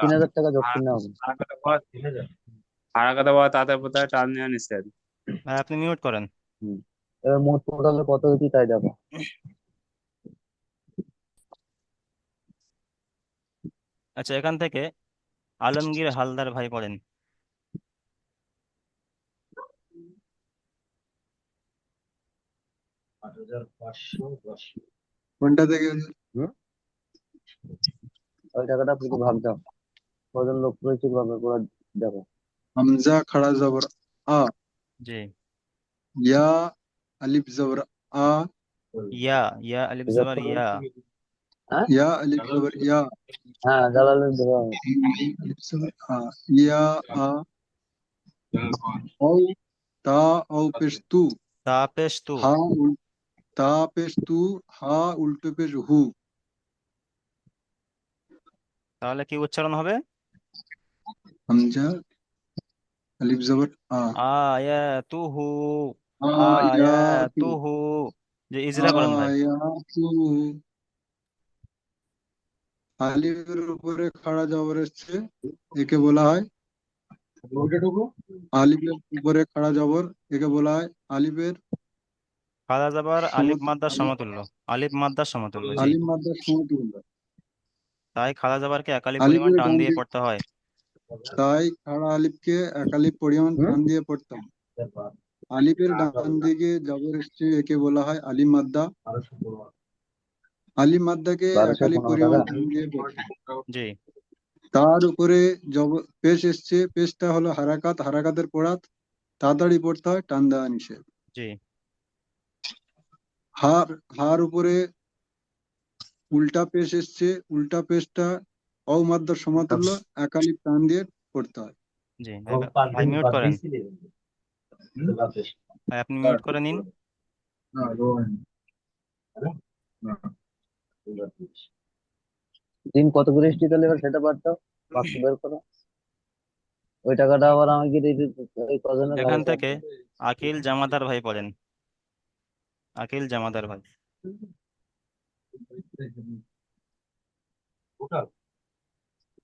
তিন হাজার টাকা যতক্ষণ না হবে। বলা তাতে বোধহয় টান নেওয়া নিষেধ ভাই আপনি মিউট করেন। এবার মোট টোটালে কত হয়েছে তাই দেখো। আচ্ছা এখান থেকে আলমগীর হালদার ভাই পড়েন। কোনটা থেকে ওই টাকাটা পুরো ভাগ দাও কজন লোক রয়েছে ভাবে পুরো দেখো। হামজা খাড়া জবর আ। জি। ইয়া আলিফ জবর আ। ইয়া ইয়া আলিফ জবর ইয়া। ইয়া আলিফ জবর ইয়া। হ্যাঁ জালালের দেওয়া আলিফ জবর। আ ইয়া আ। ও তা ও পেশ তু। তাপেশ তু। হা উল তা পেশ তু হা উল্টো পেশ হু। তাহলে কি উচ্চারণ হবে? হামজা আলিফ জবর আ আয়াতুহু আয়াতুহু যে ইজরা করেন ভাই আয়াতু আলিফের উপরে খাড়া জবর এসছে একে বলা হয় আলিফের উপরে খাড়া জবর একে বলা হয় আলিফের খাদা যাবার আলিফ। মাদ্দার সমতুল্য আলিফ মাদ্দার সমতুল্য জি আলিফ মাদ্রার সমতুল্য তাই খাদা যাবারকে একালি পরিমাণ টান দিয়ে পড়তে হয়। তাই খাড়া আলিফকে একালিপ পরিমাণ টান দিয়ে পড়তাম? আলিফের ডান দিকে জবর এসছে একে বলা হয় আলিম মাদ্দা। আলিম মাদ্দাকে একালিপ পনেরো পরিমাণ। টান দিয়ে পড়তাম। তার উপরে জব পেশ এসছে পেশটা হলো হারাকাত হারাকাতের পড়াত। তাড়াতাড়ি পড়তে হয় টান দেওয়া নিষেধ। হার হার উপরে উল্টা পেশ এসছে উল্টা পেশটা অমাদ্দার সমতুল্য একালিপ টান দিয়ে পড়তে হয়। জি ভাই মিউট করেন। ভাই আপনি মিউট করে নিন। দিন কত করে তাহলে এবার সেটা দাও। বাক্স বের করো। ওই টাকাটা আবার আমাকে ওই কজনের এখান থেকে আকিল জামাদার ভাই পড়েন আকিল জামাদার ভাই। গয়ন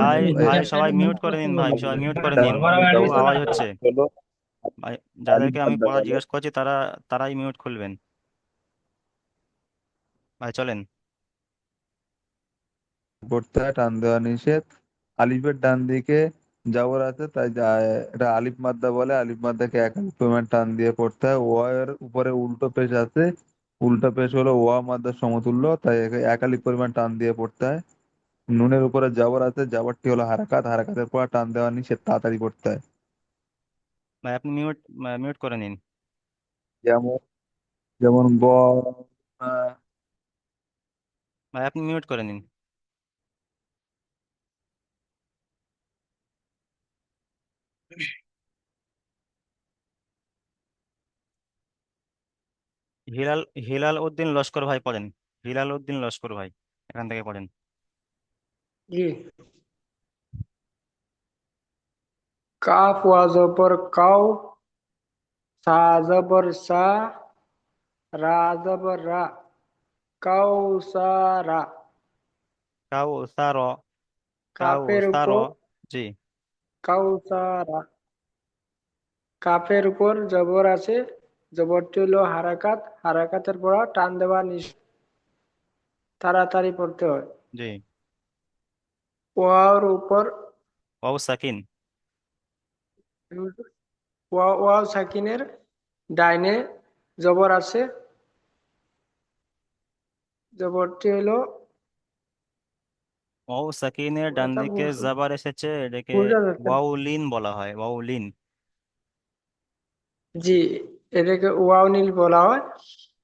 ভাই ভাই সবাই মিউট করে নিন ভাই সবাই মিউট করে নিন খুব আওয়াজ হচ্ছে। ভাই যাদেরকে আমি পড়া জিজ্ঞেস করছি তারা তারাই মিউট খুলবেন। ভাই চলেন। পড়তে হয় টান দেওয়া নিষেধ। আলিফের ডান দিকে জবর আছে তাই এটা আলিফ মাদ্দা বলে আলিফ মাদ্দাকে এক আলিফ টান দিয়ে পড়তে হয়। ওয়ার উপরে উল্টো পেশ আছে। উল্টো পেশ হলো ওয়া মাদার সমতুল্য তাই একে এক পরিমাণ টান দিয়ে পড়তে হয়। নুনের উপরে জাবর আছে জাবরটি হলো হারাকাত হারাকাতের পর টান দেওয়া নিষেধ তাড়াতাড়ি পড়তে হয়। ভাই আপনি মিউট মিউট করে নিন। যেমন যেমন গ ভাই আপনি মিউট করে নিন। হিলাল হিলাল উদ্দিন লস্কর ভাই পড়েন। হিলাল উদ্দিন লস্কর ভাই এখান থেকে পড়েন। কাফ কাউ সা জবর সা রা জবর কাউসারা কাফের উপর জি। কাউসারা। কাফের উপর জবর আছে জবরটি হলো হারাকাত। হারাকাতের পর টান দেওয়া তাড়াতাড়ি পড়তে হয়। জি। ওয়াওর উপর ওয়াও সাকিন। ওয়াও সাকিনের ডাইনে জবর আছে। জবরটি হলো ওয়াও সাকিনের ডান দিকে। জাবার এসেছে এটাকে বোঝা যাচ্ছে না। ওয়াউলিন বলা হয় ওয়াউলিন। জি। এটাকে ওয়াও নীল বলা হয়।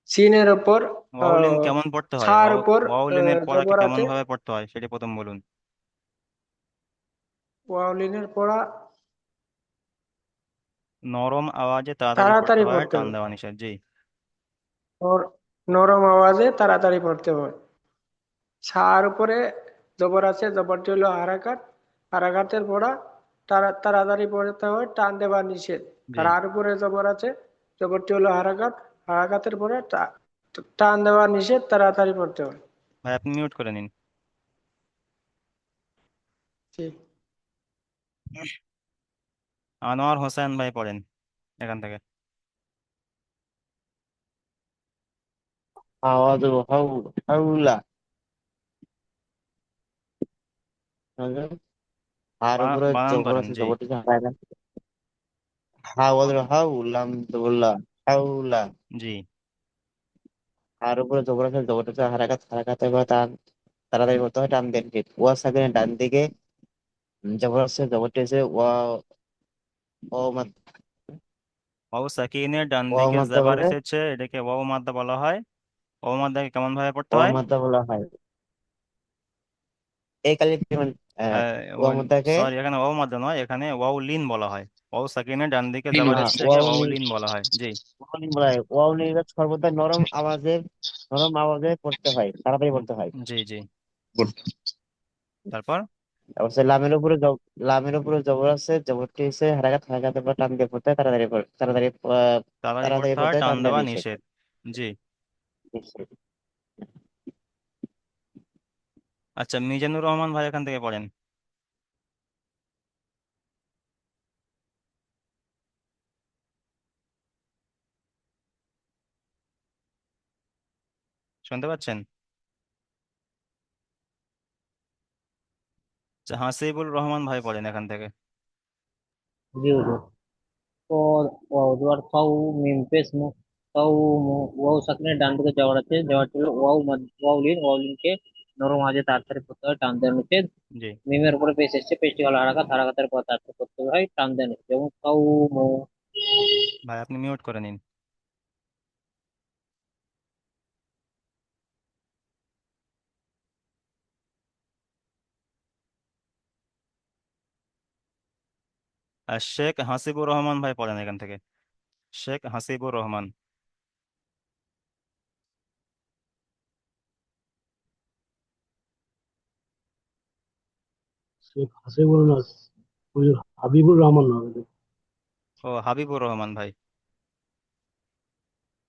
সিনের উপর ওয়াউলিন কেমন পড়তে হয়? ছার উপর ওয়াউলিনের পড়াকে জবর কেমন আছে। ভাবে পড়তে হয়? সেটা প্রথম বলুন। ওয়াউলিনের পড়া নরম আওয়াজে তাড়াতাড়ি তাড়াতাড়ি পড়তে হয় পড়তে টান হবে দেওয়া নিষেধ জি। নর- নরম আওয়াজে তাড়াতাড়ি পড়তে হয়। ছার উপরে জবর আছে জবরটি হলো হারাকাত হারাকাতের পড়া তাড়া তাড়াতাড়ি পড়তে হয় টান দেওয়া নিষেধ। জি। আর উপরে জবর আছে জবরটি হলো হারাকাত হারাকাতের পরে টান দেওয়া নিষেধ তাড়াতাড়ি পড়তে হয় ভাই আপনি মিউট করে নিন। আনোয়ার হোসেন ভাই পড়েন এখান থেকে। আওয়াজ হাউ হাউলা। আর উপরে জবরটি হারাকাত দুল্লা হাউলা জি। আর উপরে জবর আছে জবরটি হারাকাত হারাকাতে বা টান তাড়াতাড়ি করতে হয় টান দেন ঠিক ওয়া সাকিনের ডান দিকে জবর আছে জবরটি আছে ওয়া ও ওয়াও সাকিনের ডান দিকে জাবার এসেছে এটাকে ওয়াও মাদ্দা বলা হয়। ওয়াও মাদ্দাকে কেমন ভাবে পড়তে হয়? মাদ্দা বলা হয়। এই সরি এখানে ওয়াও মাদ্দা নয় এখানে ওয়াও লিন বলা হয়। ওয়াও ডান দিকে বলা হয় জি। বলা হয়। সর্বদা নরম আওয়াজে নরম আওয়াজে পড়তে হয় তাড়াতাড়ি পড়তে হয়। জি জি। তারপর? সে লামের উপরে লামের উপরে জবর আছে জবরটি হচ্ছে হারাকাত হারাকাতের পর টান দিয়ে পড়তে হয় তাড়াতাড়ি তাড়াতাড়ি তাড়াতাড়ি পড়তে হয় টান দেওয়া নিষেধ জি। আচ্ছা মিজানুর রহমান ভাই এখান থেকে পড়েন। শুনতে পাচ্ছেন? আচ্ছা হাসিবুল রহমান ভাই পড়েন এখান থেকে। জি হুজুর তো ওয়াও দুয়ার ফাউ মিম পেশ মু ফাউ মু সাকিনের ডান দিকে যাওয়ার আছে। যাওয়ার ছিল ওয়াও মাদ- ওয়াও লিন ওয়াও লিনকে নরম আওয়াজে তাড়াতাড়ি হয় টান দেওয়া নিষেধ। জি। মিমের উপরে পেশ এসছে পেশটি হলো হারাকাত হারাকাতের পর তাড়াতাড়ি পড়তে হয় টান নিষেধ। যেমন ফাউ মু। ভাই আপনি মিউট করে নিন। শেখ হাসিবুর রহমান ভাই পড়েন এখান থেকে। শেখ হাসিবুর রহমান। শেখ হাসিবুল না হাবিবুর রহমান ও হাবিবুর রহমান ভাই।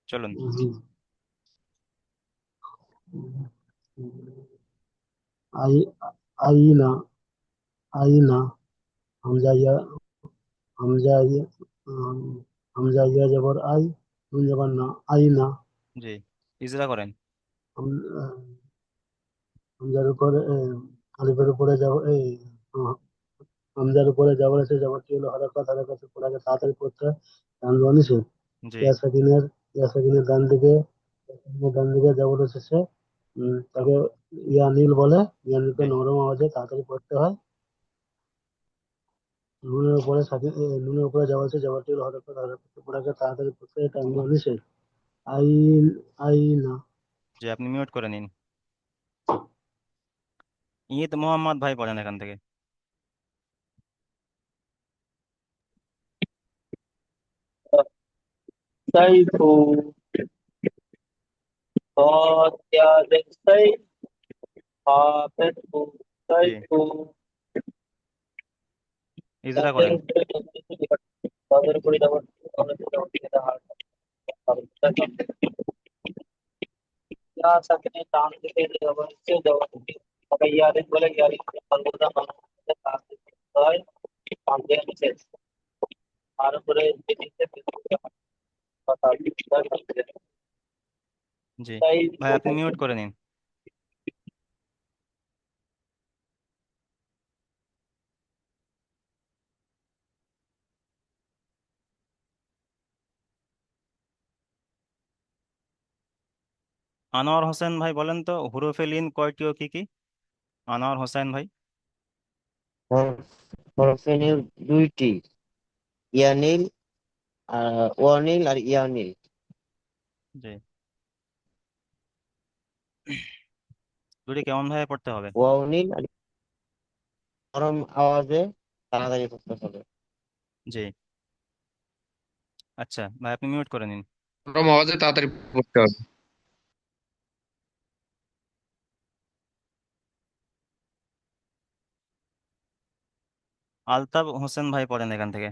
চলুন। হুম। আই আইনা আইনা হামজা হামজা হামজা ইয়া জবর আই নুন জবর না আইনা জি ইজরা করেন। হাম- হামজার উপরে আলিফের উপরে যাব এই হামজার উপরে যাবর আছে যাবরটি হলো? হরকত হরকত পড়াকে তাড়াতাড়ি পড়তে নিষেধ। জি। ইয়া সাকিনের ইয়া সাকিনের ডান দিকে ডান দিকে যাবর এসেছে তাকে ইয়া নীল বলে ইয়া নীলকে নরম আওয়াজে তাড়াতাড়ি পড়তে হয়। নুনের উপরে সাকিন এ, নুনের উপরে যাওয়া আছে যাওয়াটি হলো হরকত হরকত পড়াকে তাড়াতাড়ি পড়তে হয় টান দেওয়া নিষেধ আইন আইনা জি আপনি মিউট করে নিন ঈদ মোহাম্মদ ভাই পড়েন এখান থেকে সাইফু قاد السيف حافظه سيف ইজরা করেন। জি। ভাই আপনি মিউট করে নিন আনোয়ার হোসেন ভাই বলেন তো হুরুফে লিন কয়টি ও কি কি? আনোয়ার হোসেন ভাই। হরফে নীল দুইটি ইয়ানিল আর ওয়ানিল আর ইয়ানিল। জি। দুটি কেমন ভাবে পড়তে হবে? ওয়াও নীল আলিফ নরম আওয়াজে তাড়াতাড়ি পড়তে হবে। জি। আচ্ছা ভাই আপনি মিউট করে নিন। নরম আওয়াজে তাড়াতাড়ি পড়তে হবে। আলতাফ হোসেন ভাই পড়েন এখান থেকে।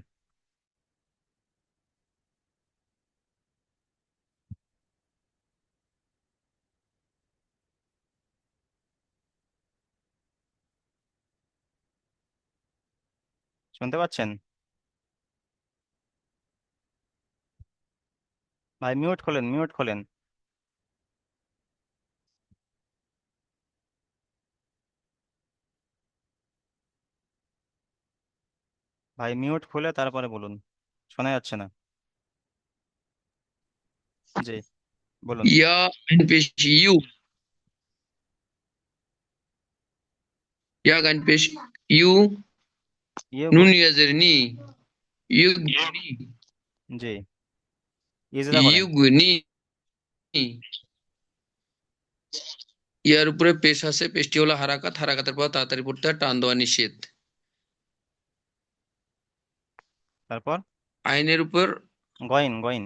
শুনতে পাচ্ছেন? ভাই মিউট খোলেন মিউট খোলেন। ভাই মিউট খুলে তারপরে বলুন। শোনা যাচ্ছে না। জি বলুন। ইয়া আইন পেশ ইউ। ইয়া গাইন পেশ ইউ নুন ইয়াজের নি। ইউ নি। জি। ইজরা করেন ইউ নি। ইয়ার উপরে পেশ আছে পেশটি হলো হারাকাত। হারাকাতের পর তাড়াতাড়ি পড়তে হয় টান দেওয়া নিষেধ। তারপর? আইনের উপর? গয়েন গয়েন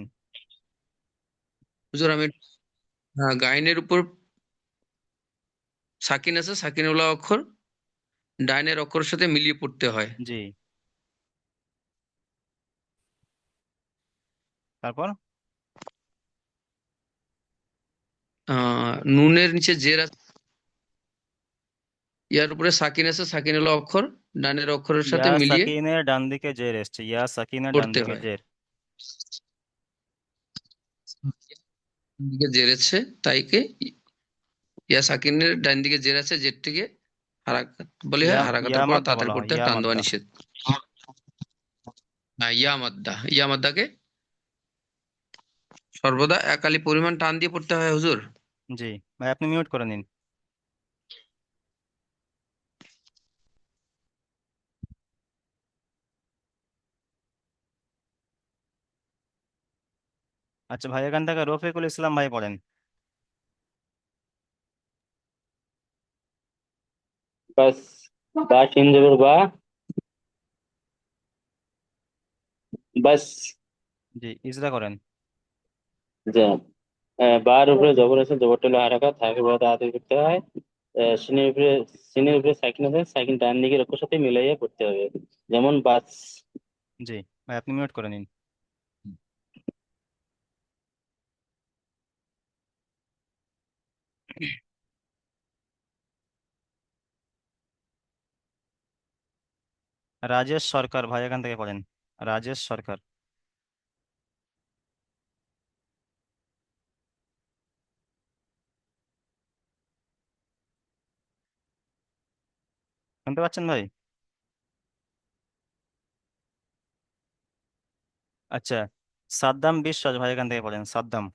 হুজুর আমি হ্যাঁ গাইনের উপর সাকিন আছে সাকিনুল্লাহ অক্ষর। ডাইনের অক্ষরের সাথে মিলিয়ে পড়তে হয়। জি। তারপর? নুনের নিচে জের আছে। ইয়ার উপরে সাকিন আছে সাকিনুল্লাহ অক্ষর। ডানের অক্ষরের সাথে ইয়া মিলিয়ে সাকিনের ডান দিকে জের এসছে। ইয়া সাকিনের ডান পড়তে দিকে হয়। জের। দিকে জের আছে তাইকে ইয়া সাকিনের ডান দিকে জের আছে জেরটিকে হারাকাত বলে হয় ইয়া হারাকাতের পর মাদ্দা তাড়াতাড়ি বলা হয় পড়তে টান দেওয়া নিষেধ। ইয়া মাদ্দা ইয়া মাদ্দাকে সর্বদা একালি পরিমাণ টান দিয়ে পড়তে হয় হুজুর। জি ভাই আপনি মিউট করে নিন। আচ্ছা ভাই এখান থেকে রফিকুল ইসলাম ভাই পড়েন। বাস বা বা। বাস। জি ইজরা করেন। বার উপরে জবর আছে জবরটা হলো হারাকাত বড় তাড়াতাড়ি করতে হয়। সিনের উপরে উপরে আছে সাইকেল ডান দিকে লক্ষ্যের সাথে মিলাইয়া করতে হবে। যেমন বাস। জি ভাই আপনি মিউট করে নিন। রাজেশ সরকার ভাই এখান থেকে পড়েন রাজেশ সরকার। শুনতে পাচ্ছেন ভাই? আচ্ছা সাদ্দাম বিশ্বাস ভাই এখান থেকে পড়েন সাদ্দাম।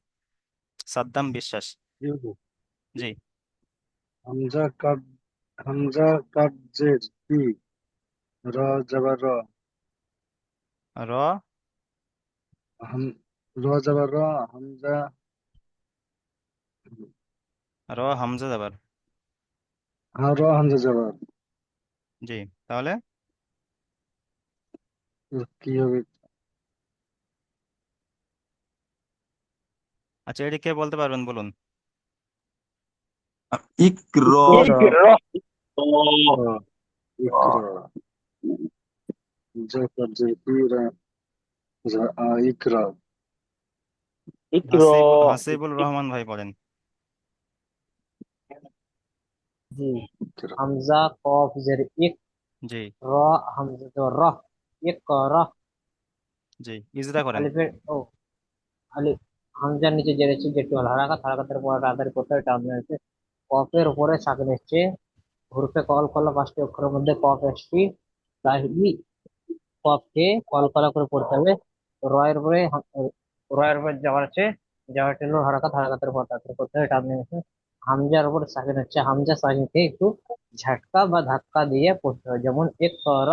সাদ্দাম বিশ্বাস। জি। হামজা কাট হামজা কাট জের কি? র জবর র র হাম র জবর র হামজা র হামজা যাবার হ্যাঁ র হামজা জবর জি তাহলে? কি হবে? আচ্ছা এটা কে বলতে পারবেন বলুন? ইকর। ইকরা। ইকরা। জা আ ইকরা ইকরা হাসিব হাসিবুল রহমান ভাই পড়েন জি। ইকরা হামজা কফ জের ইক। জি। র হামজা তো র। ইক র। জি ইজরা করেন। আলিফের ও। আলিফ হামজার নিচে জের হারাকাত হারাকাতের পর তাড়াতাড়ি করতে কফের উপরে সাকিন এসছে হুরফে কল কলা পাঁচটি অক্ষরের মধ্যে কফ এসছি তাই কফকে করে পড়তে হবে। রয়ের উপরে রয়ের উপরে যাওয়ার আছে। যাওয়ার হলো হারাকাত হারাকাতের পর করতে টান আছে হামজার উপর সাকিন হচ্ছে হামজা সাকিনকে একটু ঝাটকা বা ধাক্কা দিয়ে পড়তে হয় যেমন এক র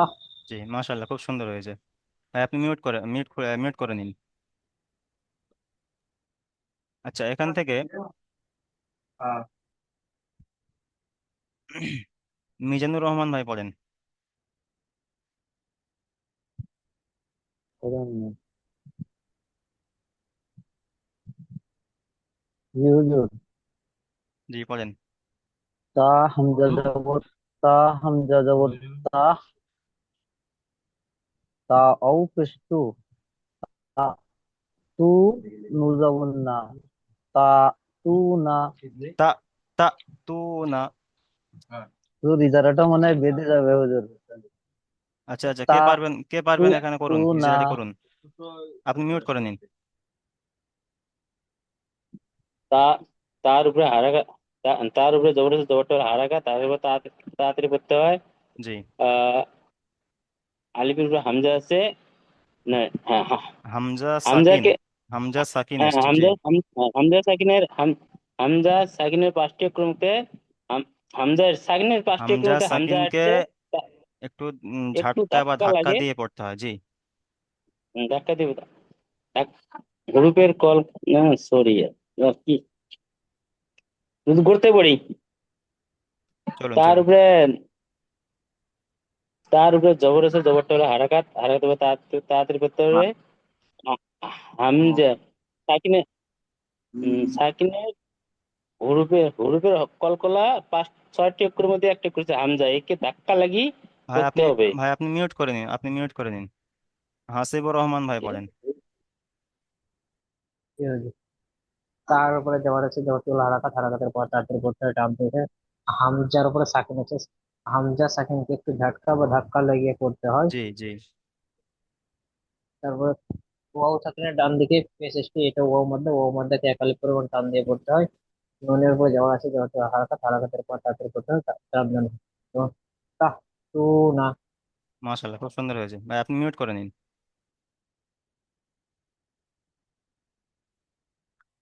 জি মাশাআল্লাহ খুব সুন্দর হয়েছে। ভাই আপনি মিউট করে মিউট মিউট করে নিন। আচ্ছা এখান থেকে মিজানুর রহমান ভাই পড়েন জি হুজুর জি পড়েন তা হামজা জবর তা হামজা জবর তা তা পেশতু তা তু নু জবর না তা তু না তা তা তু না হুজুর ইজারাটা মনে হয় বেঁধে যাবে হুজুর আচ্ছা আচ্ছা কে তা পারবেন কে পারবেন তু এখানে করুন তু না। ইজারাটি করুন। আপনি মিউট করে নিন। তা তার উপরে হারাকা তা- তার উপরে জবরদস্ত জবরটা হারাকা তার উপরে তাড়াতাড়ি তাড়াতাড়ি পড়তে হয়। জি। আহ আলিফের উপরে হামজা আছে না হ্যাঁ হ্যাঁ। হামজা সাকিন হামজাকে হামজা সাকিন হ্যাঁ এসছে জি। হামজা হাম- হামজা সাকিনের হাম- হামজা সাকিনের পাঁচটি অক্ষরমুখে হাম- হামজা সাকিনের পাঁচটি হামজা হামজা সাকিনকে আসছে। একটু ঝাটকা বা ধাক্কা দিয়ে পড়তে হয় জি। ধাক্কা দিব গ্রুপের কল না সরি কি? যদি করতে পারি। চলুন তার উপরে তার উপরে জবর আছে জবরটা হলো হারাকাত। হারাকাত হবে তাড়াতাড়ি করতে হবে। হামজা সাকিনে উম, সাকিনের হুরুফের হুরুফের কলকলা পাঁচ ছয়টি অক্ষরের মধ্যে একটা করেছে হামজা। একে ধাক্কা লাগি ভাই করতে আপনি হবে। ভাই আপনি মিউট করে নিন আপনি মিউট করে নিন। হাসিবুর রহমান ভাই হুজুর তার উপরে জবর আছে জবরটি হলো হারাকাত হারাকাতের পর পড়তে হয় টানতে হয় হামজার উপরে সাকিন আছে। হামজা সাকিনকে একটু ঝটকা বা ধাক্কা লাগিয়ে করতে হয়। জি জি। তারপরে ওয়াও সাকিনের ডান দিকে পেশ এসছে এটা ওয়াও মধ্যে ওয়াও মধ্যে এক আলিফ পরিমাণ টান দিয়ে পড়তে হয়। নুনের উপরে জবর আছে হলো হারাকাত হারাকাতের পর তাড়াতাড়ি পড়তে হয় টান দেন তু না। মাশাআল্লাহ, খুব সুন্দর হয়েছে। ভাই, আপনি মিউট করে নিন।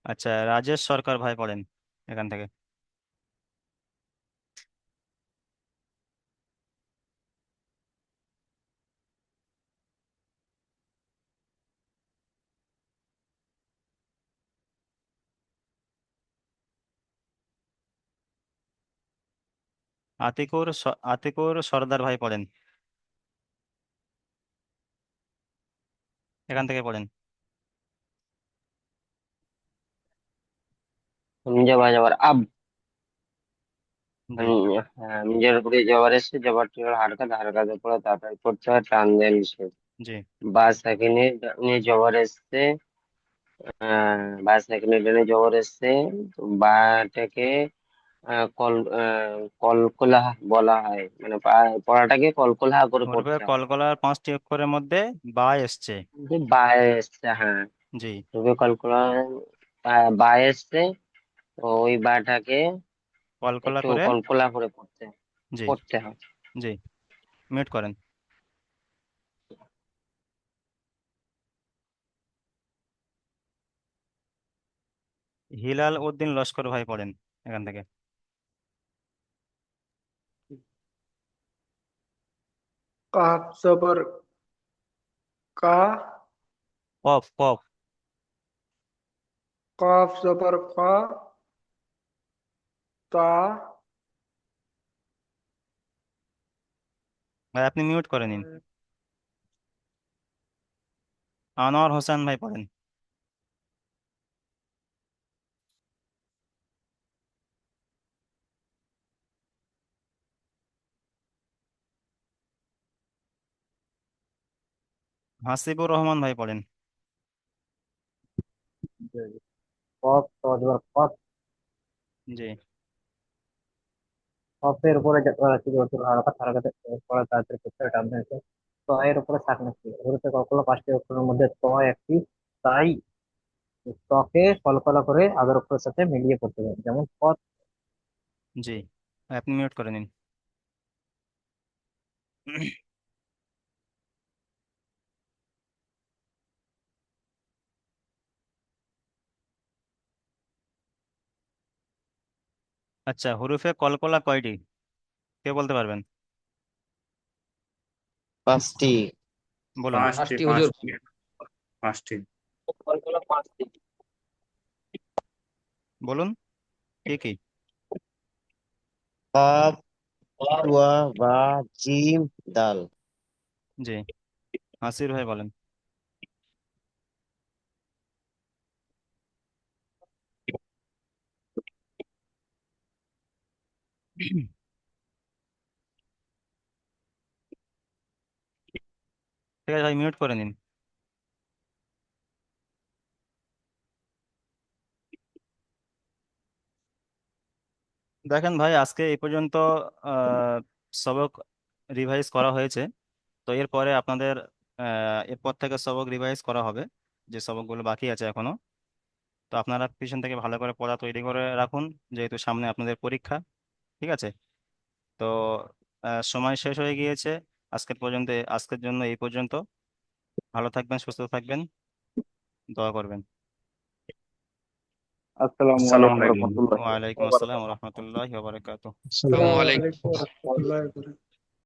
আচ্ছা রাজেশ সরকার ভাই পড়েন এখান থেকে। আতিকুর আতিকুর সর্দার ভাই পড়েন। এখান থেকে পড়েন। হামজা বা জবর আব। জি হামজার উপরে জবর এসছে জবরটি হলো হারকাত হারকাতের পরে তাড়াতাড়ি পড়তে হয় টান দেন জি। বা সাকিনে ডানে জবর এসছে আহ বা সাকিনে ডানে জবর এসছে বাটাকে কল কলকলা বলা হয়। মানে পড়াটাকে কলকলা করে পড়তে হয়। কলকলার পাঁচটি অক্ষরের মধ্যে বা এসছে। বা এসছে হ্যাঁ। জি। পূর্বে কলকলা বা এসছে তো ওই বাটাকে কলকলা একটু করে কলকলা করে পড়তে জি। পড়তে হয়। জি মিউট করেন। হিলাল উদ্দিন লস্কর ভাই পড়েন এখান থেকে। কাফ জবর কা কফ কফ। কফ জবর ক তা ভাই আপনি মিউট করে নিন। আনোয়ার হোসেন ভাই পড়েন। হাসিবুর রহমান ভাই পড়েন। কফ জি। কফের উপরে হারাকাত হারাকাতের পরে তাড়াতাড়ি পড়তে টান দেন তো এর উপরে সাকিন আছে হুরুফে কলকলা পাঁচটি অক্ষরের মধ্যে ত একটি তাই তকে কলকলা করে আগের অক্ষরের সাথে মিলিয়ে পড়তে হবে যেমন পথ জি আপনি মিউট করে নিন। আচ্ছা হুরুফে কলকলা কয়টি? কে বলতে পারবেন? পাঁচটি। বলুন। পাঁচটি পাঁচটি হুজুর। পাঁচটি। পাঁচটি কলকলা পাঁচটি। বলুন কে কি? কফ টুয়া বা জিম দাল। জি হাসির ভাই বলেন। ঠিক আছে, ভাই মিউট করে নিন। দেখেন ভাই, আজকে এই পর্যন্ত সবক রিভাইজ করা হয়েছে। তো এরপরে আপনাদের এরপর থেকে সবক রিভাইজ করা হবে, যে সবকগুলো বাকি আছে এখনও। তো আপনারা পিছন থেকে ভালো করে পড়া তৈরি করে রাখুন, যেহেতু সামনে আপনাদের পরীক্ষা। ঠিক আছে? তো আহ, সময় শেষ হয়ে গিয়েছে। আজকের পর্যন্ত আজকের জন্য এই পর্যন্ত। ভালো থাকবেন সুস্থ থাকবেন। দোয়া করবেন। আসসালামু আসসালামু আলাইকুম। আলাইকুম রহমতুল্লাহ। ওয়ালাইকুম আসসালাম রহমতুল্লাহি ওয়া বারাকাতুহু। আসসালামু আলাইকুম।